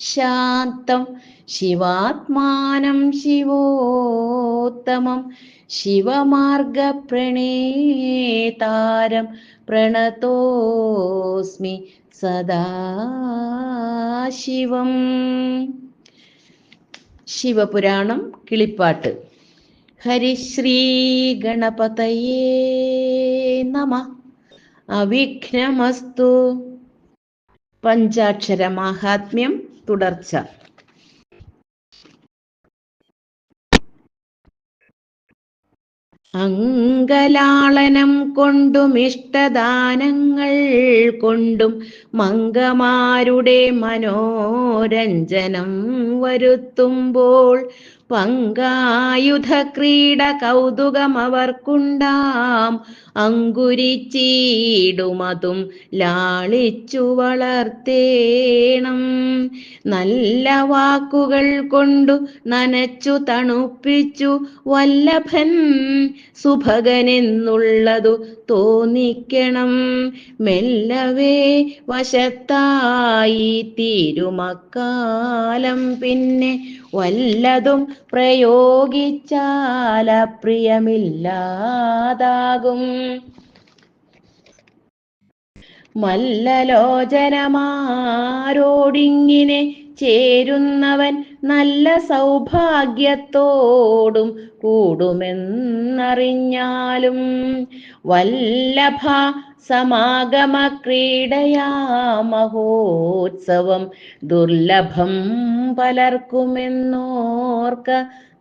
ശാന്തം. ശിവാത്മാനം ശിവോത്തമം. ശിവമാർഗപ്രണേതാരം പ്രണതോസ്മി സദാശിവം. ശിവപുരാണം കിളിപ്പാട്ട്. ഹരിശ്രീ ഗണപതയേ നമ. അവിഘ്നമസ്തു. പഞ്ചാക്ഷര മാഹാത്മ്യം തുടർച്ച. അങ്കലാളനം കൊണ്ടും ഇഷ്ടദാനങ്ങൾ കൊണ്ടും മംഗമാരുടെ മനോരഞ്ജനം വരുത്തുമ്പോൾ പങ്കായുധ ക്രീഡ കൗതുകമവർക്കുണ്ടാം അങ്കുരിച്ചീടുമതും ലാളിച്ചു വളർത്തേണം. നല്ല വാക്കുകൾ കൊണ്ടു നനച്ചു തണുപ്പിച്ചു വല്ലഭൻ സുഭകനെന്നുള്ളതു തോന്നിക്കണം. മെല്ലവേ വശത്തായി തീരുമക്കാലം പിന്നെ വല്ലതും പ്രയോഗിച്ചാല പ്രിയമില്ലാതാകും മല്ലലോചനമാരോടിങ്ങിനെ ചേരുന്നവൻ നല്ല സൗഭാഗ്യത്തോടും കൂടുമെന്നറിഞ്ഞാലും വല്ലഭ സമാഗമ ക്രീഡയാ മഹോത്സവം ദുർലഭം പലർക്കുമെന്നോർക്ക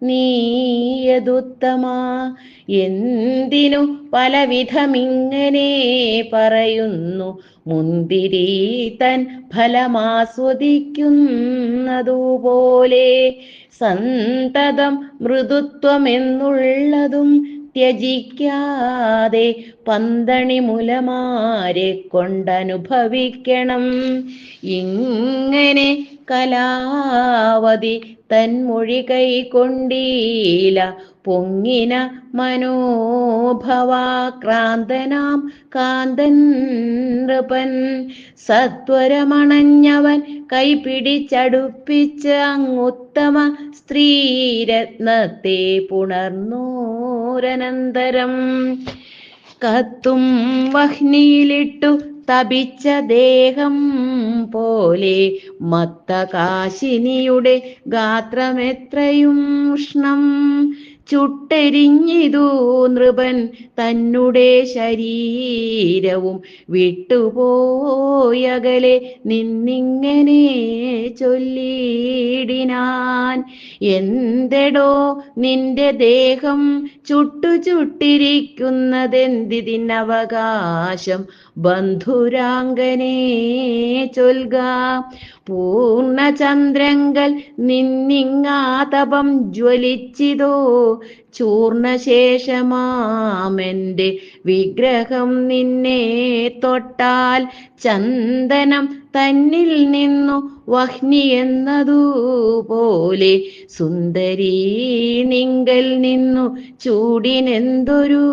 നീയതുത്തമാ. എന്തിനു പലവിധമിങ്ങനെ പറയുന്നു? മുന്തിരി തൻ ഫലമാസ്വദിക്കുന്നതുപോലെ സന്തതം മൃദുത്വമെന്നുള്ളതും ത്യജിക്കാതെ പന്തണി മുലമാരെ കൊണ്ടനുഭവിക്കണം. ഇങ്ങനെ കലാവതി തന്മൊഴി കൈകൊണ്ടീല പൊങ്ങിന മനോഭവാക്രാന്തനാം കാന്തൻ നൃപൻ. സത്വരമണഞ്ഞവൻ കൈപിടിച്ചടുപ്പിച്ച് അങ്ങുത്തമ സ്ത്രീരത്നത്തെ പുണർന്നോരനന്തരം. കത്തും വഹ്നിയിലിട്ടു തപിച്ച ദേഹം പോലെ മത്തകാശിനിയുടെ ഗാത്രമെത്രയും ഉഷ്ണം. ചുട്ടെരിഞ്ഞിതു നൃപൻ തന്നുടെ ശരീരവും വിട്ടുപോയകലെ നിന്നിങ്ങനെ ചൊല്ലിയിടിനാൻ. എന്തെടോ നിന്റെ ദേഹം ചുട്ടു ചുട്ടിരിക്കുന്നതെന്തിതിനവകാശം ബന്ധുരാങ്കനെ ചൊൽക. പൂർണചന്ദ്രങ്കൽ നിന്നിങ്ങാതപം ജ്വലിച്ചിതോ? ചൂർണശേഷമാമെന്റെ വിഗ്രഹം നിന്നെ തൊട്ടാൽ ചന്ദനം തന്നിൽ നിന്നു വഹ്നി എന്നതുപോലെ സുന്ദരി നിങ്കൽ നിന്നു ചൂടിനെന്തൊരു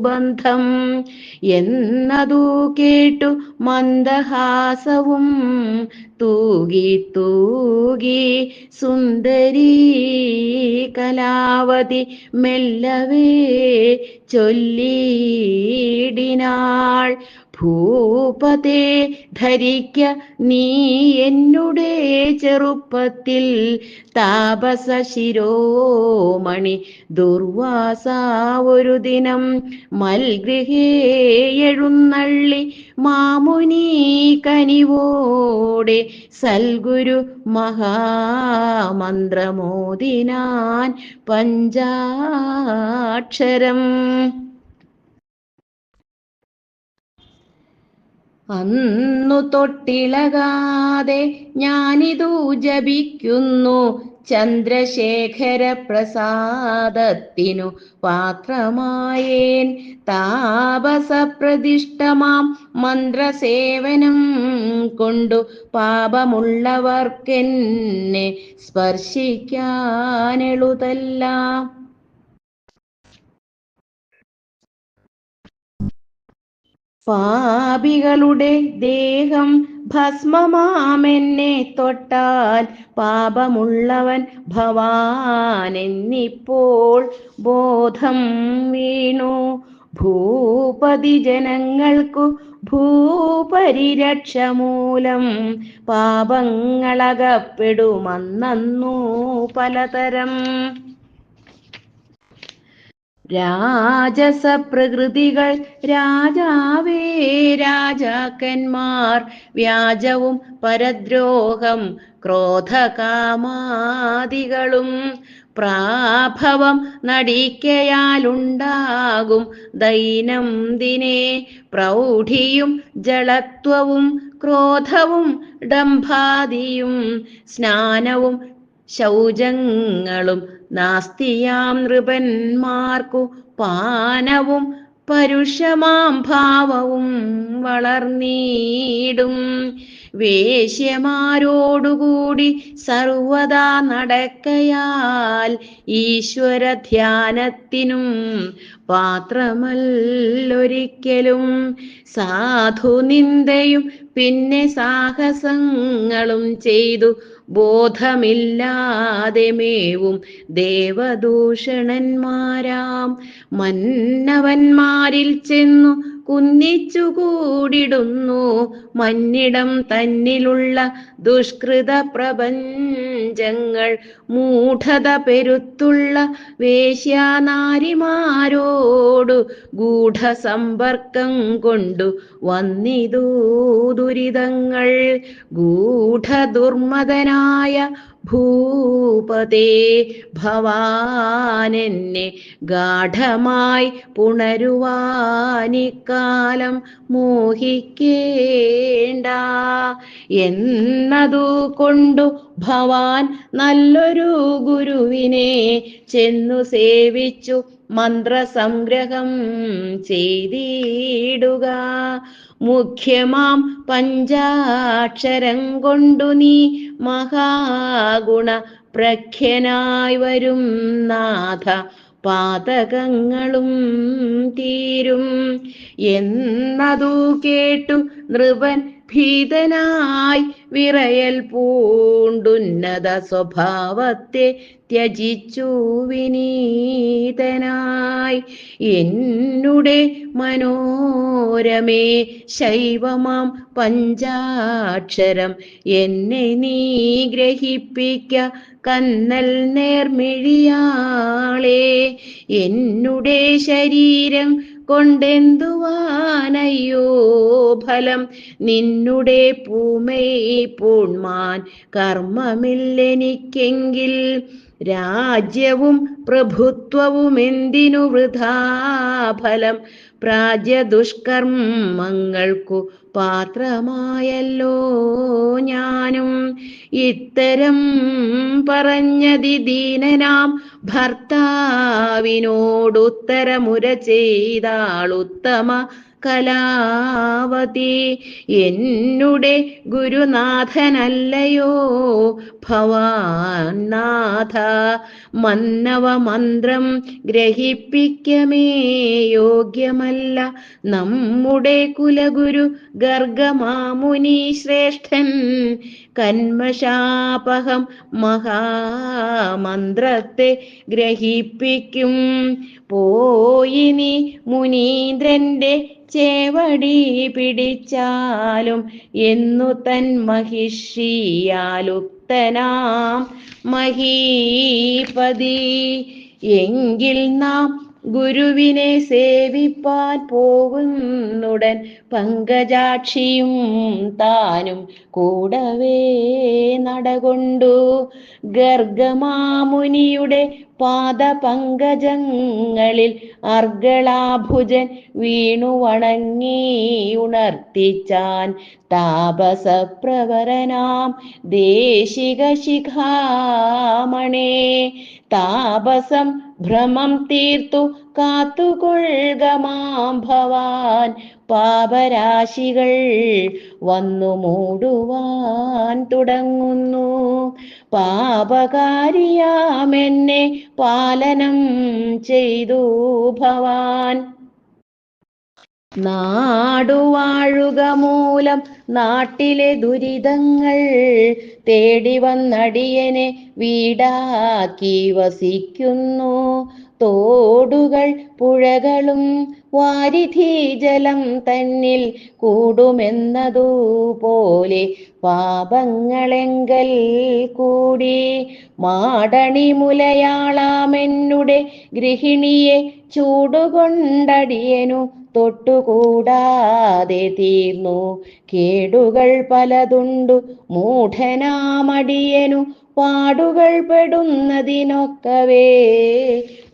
ബന്ധം? എന്നതു കേട്ടു മന്ദഹാസവും. തൂകി തൂകി സുന്ദരി കലാവതി മെല്ലവേ ചൊല്ലിയിടിനാൾ ഭൂപതേ ധരിക്ക നീ എന്നുടെ ചെറുപ്പത്തിൽ താപസ ശിരോമണി ദുർവാസ ഒരു ദിനം മൽഗൃഹേ എഴുന്നള്ളി മാമുനി കനിവോടെ സൽഗുരു മഹാമന്ത്രമോദിനാൻ പഞ്ചാക്ഷരം. അന്നു തൊട്ടിളകാതെ ഞാനിതു ജപിക്കുന്നു ചന്ദ്രശേഖര പ്രസാദത്തിനു പാത്രമായേൻ താപസപ്രതിഷ്ഠമാം മന്ത്രസേവനം കൊണ്ടു പാപമുള്ളവർക്കെന്നെ സ്പർശിക്കാനെളുതല്ല. പാപികളുടെ ദേഹം ഭസ്മമാമെന്നെ തൊട്ടാൽ പാപമുള്ളവൻ ഭവാനെന്നിപ്പോൾ ബോധം വീണു. ഭൂപതി ജനങ്ങൾക്കു ഭൂപരിരക്ഷ മൂലം പാപങ്ങളകപ്പെടുമന്നു പലതരം രാജസപ്രകൃതികൾ രാജാവേ രാജാക്കന്മാർ വ്യാജവും പരദ്രോഹം ക്രോധകാമാദികളും പ്രാഭവം നടിക്കയാലുണ്ടാകും ദൈനം ദൈനംദിനെ പ്രൗഢിയും ജളത്വവും ക്രോധവും ഡംഭാദിയും സ്നാനവും ശൗചങ്ങളും നാസ്തിയാം നൃപന്മാർക്കു പാനവും പരുഷമാം ഭാവവും വളർന്നീടും. വേശ്യമാരോടുകൂടി സർവദാ നടക്കയാൽ ഈശ്വര ധ്യാനത്തിനും പാത്രമല്ലൊരിക്കലും സാധുനിന്ദയും പിന്നെ സാഹസങ്ങളും ചെയ്തു ബോധമില്ലാതെ മേവും ദേവദൂഷണന്മാരാം. മന്നവന്മാരിൽ ചെന്നു കുന്നിച്ചു കൂടിടുന്നു. മന്നിടം തന്നിലുള്ള ദുഷ്കൃത പ്രപഞ്ചങ്ങൾ മൂഢത പെരുത്തുള്ള വേശ്യാനാരിമാരോടു ഗൂഢസമ്പർക്കം കൊണ്ടു വന്നിതൂ ദുരിതങ്ങൾ. ഗൂഢദുർമതനായ ഭൂപതേ ഭവാനെന്നെ ഗാഠമായി പുണരുവാനിക്കാലം മോഹിക്കേണ്ട. എന്നതു കൊണ്ടു ഭവാൻ നല്ലൊരു ഗുരുവിനെ ചെന്നു സേവിച്ചു. മന്ത്രസംഗ്രഹം ചെയ്തിടുക. മുഖ്യമാം പഞ്ചാക്ഷരം കൊണ്ടു നീ മഹാഗുണ പ്രഖ്യനായി വരും നാഥ. പാതകങ്ങളും തീരും. എന്നതു കേട്ടു നൃപൻ ഭീതനായി വിറയൽ പൂണ്ടുന്നത സ്വഭാവത്തെ ത്യജിച്ചു വിനീതനായി. എന്നുടെ മനോരമേ ശൈവമാം പഞ്ചാക്ഷരം എന്നെ നീ ഗ്രഹിപ്പിക്ക കന്നൽ നേർമിഴിയാളേ. എന്നുടെ ശരീരം കൊണ്ടെന്തുവാനയ്യോ ഫലം? നിന്നുടെ പൂമൈ പൂൺമാൻ കർമ്മമില്ലെനിക്കെങ്കിൽ രാജ്യവും പ്രഭുത്വവും എന്തിനു വൃഥാഫലം? പ്രാജ്യ ദുഷ്കർമ്മങ്ങൾക്കു പാത്രമായല്ലോ ഞാനും. ഇത്തരം പറഞ്ഞതി ദീനനാം ഭർത്താവിനോടുത്തരമുര ചെയ്താളുത്തമ കലാവതി. എന്നുടെ ഗുരുനാഥനല്ലയോ? ഭവാനാഥ മന്നവ മന്ത്രം ഗ്രഹിപ്പിക്കമേ. യോഗ്യമല്ല നമ്മുടെ കുലഗുരു ഗർഗമാമുനി ശ്രേഷ്ഠൻ. കന്മശാപഹം മഹാമന്ത്രത്തെ ഗ്രഹിപ്പിക്കും. പോയിനി മുനീന്ദ്രന്റെ ചേവടി പിടിച്ചാലും എന്നു തൻ മഹിഷിയാലുക്തനാം. മഹീപതി എങ്കിൽ നാം ഗുരുവിനെ സേവിപ്പാൻ പോകുന്നുടൻ പങ്കജാക്ഷിയും താനും കൂടവേ നടകൊണ്ടു. ഗർഗമാമുനിയുടെ പാദപങ്കജങ്ങളിൽ അർഗളാഭുജൻ വീണു വണങ്ങി ഉണർത്തിച്ചാൻ താപസപ്രവരനാം ദേശിക ശിഖാമണേ താപസം ഭ്രമം തീർത്തു കാത്തുകൊള്ളുക മാം ഭവാൻ. പാപരാശികൾ വന്നു മൂടുവാൻ തുടങ്ങുന്നു. പാപകാരിയാമെന്നെ പാലനം ചെയ്തു ഭവാൻ. നാടുവാഴുക മൂലം നാട്ടിലെ ദുരിതങ്ങൾ തേടി വന്നടിയനെ വീടാക്കി വസിക്കുന്നു. തോടുകൾ പുഴകളും വാരിധി ജലം തന്നിൽ കൂടുമെന്നതുപോലെ പാപങ്ങളെങ്കൽ കൂടി. മാടണി മുലയാളാമെന്നുടെ ഗൃഹിണിയെ ചൂടുകൊണ്ടടിയനു തൊട്ടുകൂടാതെ തീർന്നു. കേടുകൾ പലതുണ്ടു. മൂഢനാമടിയനു പാടുകൾ പെടുന്നതിനൊക്കവേ.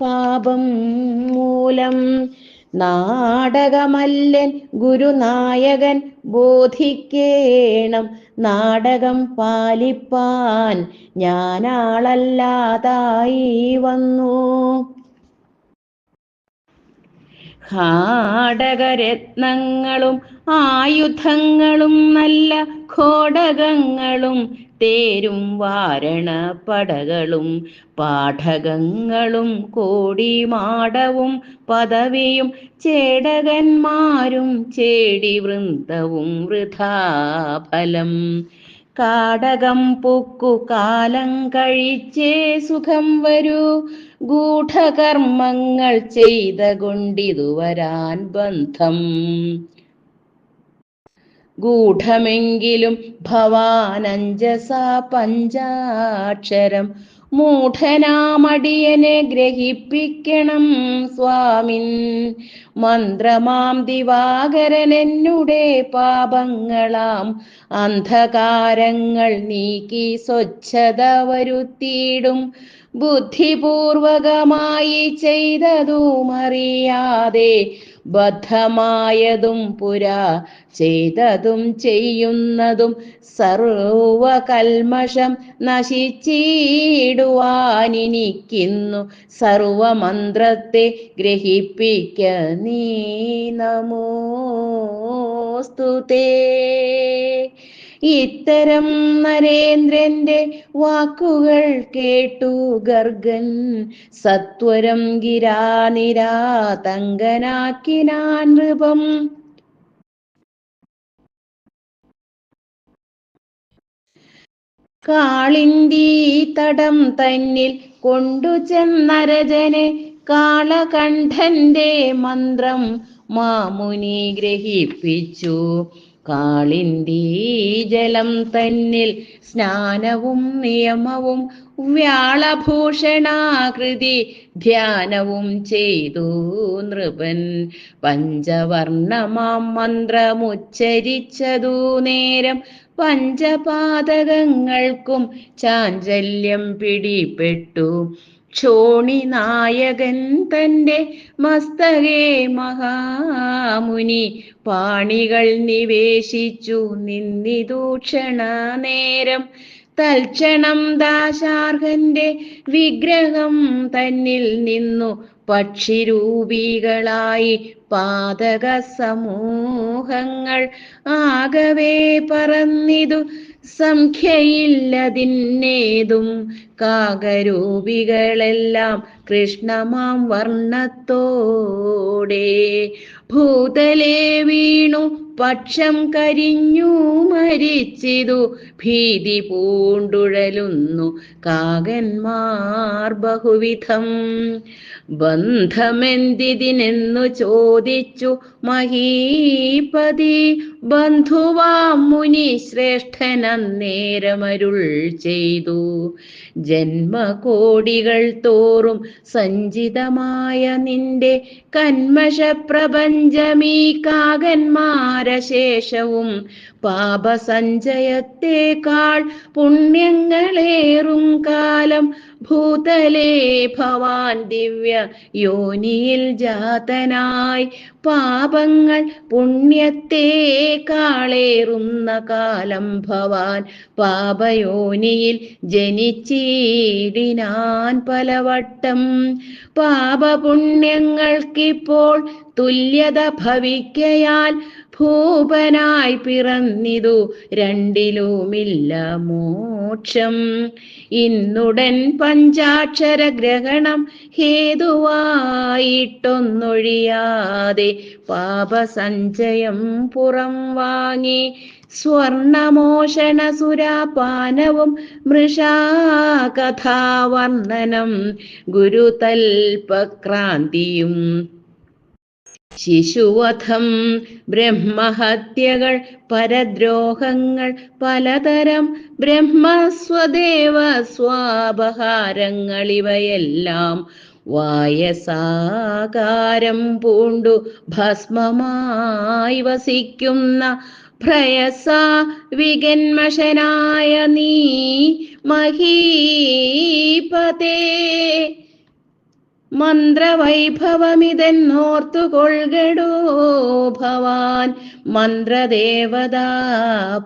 പാപം മൂലം നാടകമല്ലൻ ഗുരുനായകൻ ബോധിക്കേണം. നാടകം പാലിപ്പാൻ ഞാനാളല്ലാതായി വന്നു. ഘാടകരത്നങ്ങളും ആയുധങ്ങളും നല്ല ഘോടകങ്ങളും തേരും വാരണ പടകളും പാഠകങ്ങളും കോടിമാടവും പദവിയും ചേടകന്മാരും ചേടി വൃന്ദവും വൃഥാഫലം. കാടകം പൊക്കു കാലം കഴിച്ചേ സുഖം വരൂ. ഗൂഢകർമ്മങ്ങൾ ചെയ്ത കൊണ്ടിതു വരാൻ ബന്ധം. ഗൂഢമെങ്കിലും ഭവാനഞ്ജസ പഞ്ചാക്ഷരം മൂഢനാമടിയനെ ഗ്രഹിപ്പിക്കണം സ്വാമിൻ. മന്ത്രമാം ദിവാകരൻ എന്നുടെ പാപങ്ങളാം അന്ധകാരങ്ങൾ നീക്കി സ്വച്ഛത വരുത്തിയിടും ബുദ്ധിപൂർവകമായി ചെയ്തതും അറിയാതെ ബദ്ധമായതും പുരാ ചെയ്തതും ചെയ്യുന്നതും സർവകൽമഷം നശിച്ചിടുവാനിനിക്കുന്നു. സർവമന്ത്രത്തെ ഗ്രഹിപ്പിക്ക നീ. നമോസ്തുതേ ഇത്തരം നരേന്ദ്രന്റെ വാക്കുകൾ കേട്ടു ഗർഗൻ. സത്വരം ഗിരാനിരാതങ്കനാക്കിനാൻ നൃപം. കാളിന്തി തടം തന്നിൽ കൊണ്ടു ചെന്നരജനെ കാളകണ്ഠന്റെ മന്ത്രം മാമുനി ഗ്രഹിപ്പിച്ചു. കാളിന്തി ജലം തന്നിൽ സ്നാനവും നിയമവും വ്യാളഭൂഷണാകൃതി ധ്യാനവും ചെയ്തു നൃപൻ. പഞ്ചവർണമാം മന്ത്രമുച്ചരിച്ചതു നേരം പഞ്ചപാതകങ്ങൾക്കും ചാഞ്ചല്യം പിടിപ്പെട്ടു ക്ഷോണി നായകൻ തന്റെ മസ്തകേ മഹാമുനി. പാണികൾ നിവേശിച്ചു നിന്നിദൂക്ഷണ നേരം തൽക്ഷണം ദാശാർഹന്റെ വിഗ്രഹം തന്നിൽ നിന്നു. പക്ഷിരൂപികളായി പാതക സമൂഹങ്ങൾ ആകവേ പറന്നിതു. സംഖ്യയില്ലതിന്നേതും കാകരൂപികളെല്ലാം കൃഷ്ണമാം വർണത്തോടെ ഭൂതലേ വീണു പക്ഷം കരിഞ്ഞു മരിച്ചിതു. ഭീതി പൂണ്ടുഴലുന്നു കാകന്മാർ ബഹുവിധം. ബന്ധമെന്തിതിനെന്നു ചോദിച്ചു മഹീപതി. ബന്ധുവാം മുനി ശ്രേഷ്ഠനന്നേരമരുൾ ചെയ്തു. ജന്മകോടികൾ തോറും സഞ്ചിതമായ നിന്റെ കന്മഷപ്രപഞ്ചമീ കാകന്മാരശേഷവും പാപസഞ്ചയത്തേക്കാൾ പുണ്യങ്ങളേറും കാലം ഭൂതലേ ഭവാൻ ദിവ്യ യോനിയിൽ ജാതനായി പാപങ്ങൾ പുണ്യത്തേക്കാളേറുന്ന കാലം ഭവാൻ പാപയോനിയിൽ ജനിച്ചീടിനാൻ പലവട്ടം. പാപപുണ്യങ്ങൾക്കിപ്പോൾ തുല്യത ഭവിക്കയാൽ ഭൂപനായി പിറന്നിതു രണ്ടിലുമില്ല മോക്ഷം. ഇന്നുടൻ പഞ്ചാക്ഷര ഗ്രഹണം ഹേതുവായിട്ടൊന്നൊഴിയാതെ പാപസഞ്ചയം പുറം വാങ്ങി സ്വർണമോഷണ സുരാപാനവും മൃഷാകഥാവർണനം ഗുരുതൽപക്രാന്തിയും ശിശുവധം ബ്രഹ്മഹത്യകൾ പരദ്രോഹങ്ങൾ പലതരം ബ്രഹ്മസ്വദേവ സ്വാപഹാരങ്ങൾ ഇവയെല്ലാം വായസാകാരം പൂണ്ടു ഭസ്മമായി വസിക്കുന്ന ഭ്രയസ വികന്മഷനായ നീ മഹീപതേ. മന്ത്രവൈഭവമിതെന്നോർത്തുകൊൾകടോ ഭവാൻ. മന്ത്രദേവതാ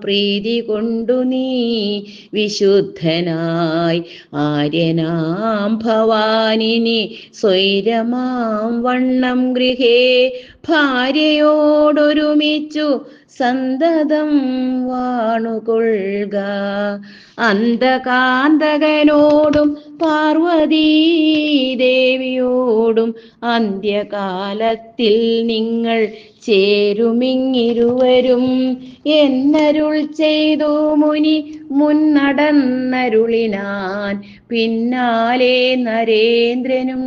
പ്രീതി കൊണ്ടു നീ വിശുദ്ധനായി ആര്യനാം ഭവാനിനി സ്വൈരമാം വണ്ണം ഗൃഹേ. ഭാര്യയോടൊരുമിച്ചു സന്തതം വാണുകൊള്ളുക. അന്ധകാന്തകനോടും പാർവതീ ദേവിയോടും അന്ത്യകാലത്തിൽ നിങ്ങൾ ചേരുമിങ്ങിരുവരും. എന്നരുൾ ചെയ്തു മുനി മുന്നടന്നരുളിനാൻ പിന്നാലെ നരേന്ദ്രനും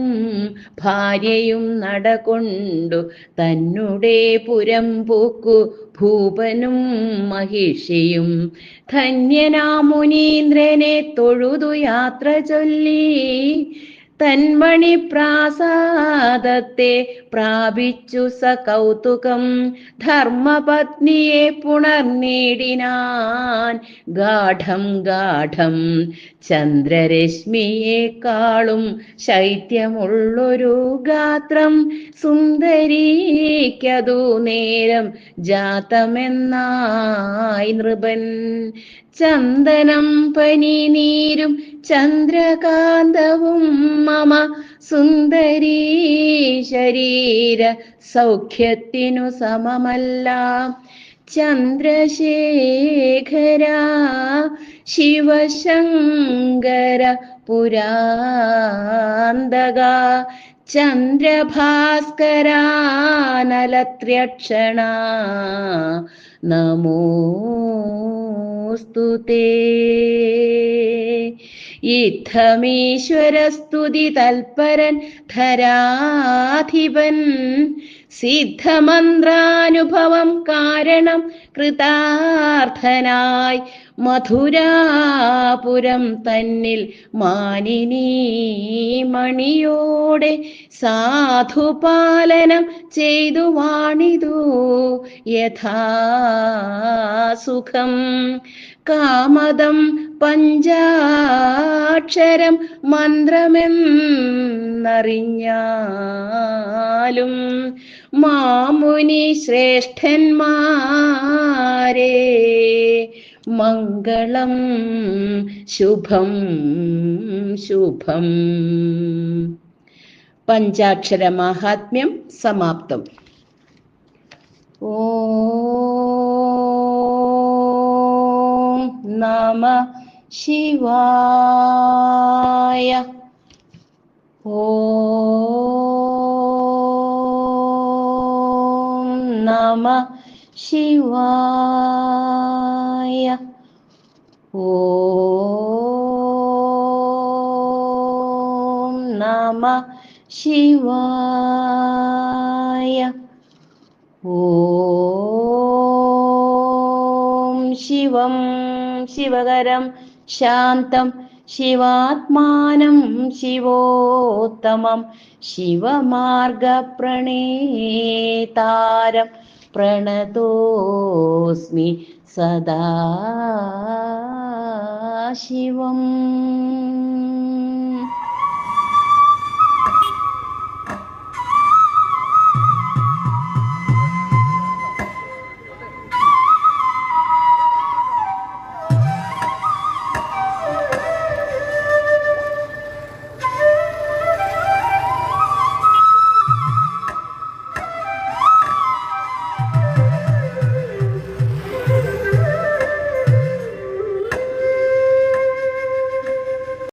ഭാര്യയും നടകൊണ്ടു തന്നുടേ പുരം പൂക്കു ഭൂപനും മഹിഷിയും ധന്യനാമുനീന്ദ്രനെ തൊഴുതു യാത്ര ചൊല്ലി. തന്മണി പ്രാസാദത്തെ പ്രാപിച്ചു സ കൗതുകം ധർമ്മപത്നിയെ പുണർനേടിനാൻ ഗാഠം ഗാഠം ചന്ദ്രരശ്മിയേക്കാളും ശൈത്യമുള്ളൊരു ഗാത്രം സുന്ദരിക്കതു നേരം ജാതമെന്നായി നൃപൻ. ചന്ദനം പനി നീരും ചന്ദ്രകാന്തവും മമ സുന്ദരീ ശരീര സൗഖ്യത്തിനു സമമല്ല. ചന്ദ്രശേഖര ശിവശങ്കര പുരാന്തക. ചന്ദ്രഭാസ്കരാനലത്രക്ഷണ നമോസ്തു ഇത്തമീശ്വരസ്തുതി തൽപരൻ ധരാധിപൻ. സിദ്ധമന്ത്രാനുഭവം കാരണം കൃതാർത്ഥനായി മധുരാപുരം തന്നിൽ മാനിനീ മണിയോടെ സാധുപാലനം ചെയ്തു വാണിതു യഥാസുഖം കാമദം പഞ്ചാക്ഷരം മന്ത്രമെന്നറിഞ്ഞാലും മാമുനി ശ്രേഷ്ഠന്മാരെ മംഗളം ശുഭം ശുഭം. പഞ്ചാക്ഷര മാഹാത്മ്യം സമാപ്തം. ഓം നമ ശിവായ. ഓം ശിവായ. ഓം നമ ശിവായ. ഓം ശിവം ശിവകരം ശാന്തം ശിവാത്മാനം ശിവോത്തമം ശിവമാർഗപ്രണേതാരം പ്രണതോസ്മി സദാ ശിവം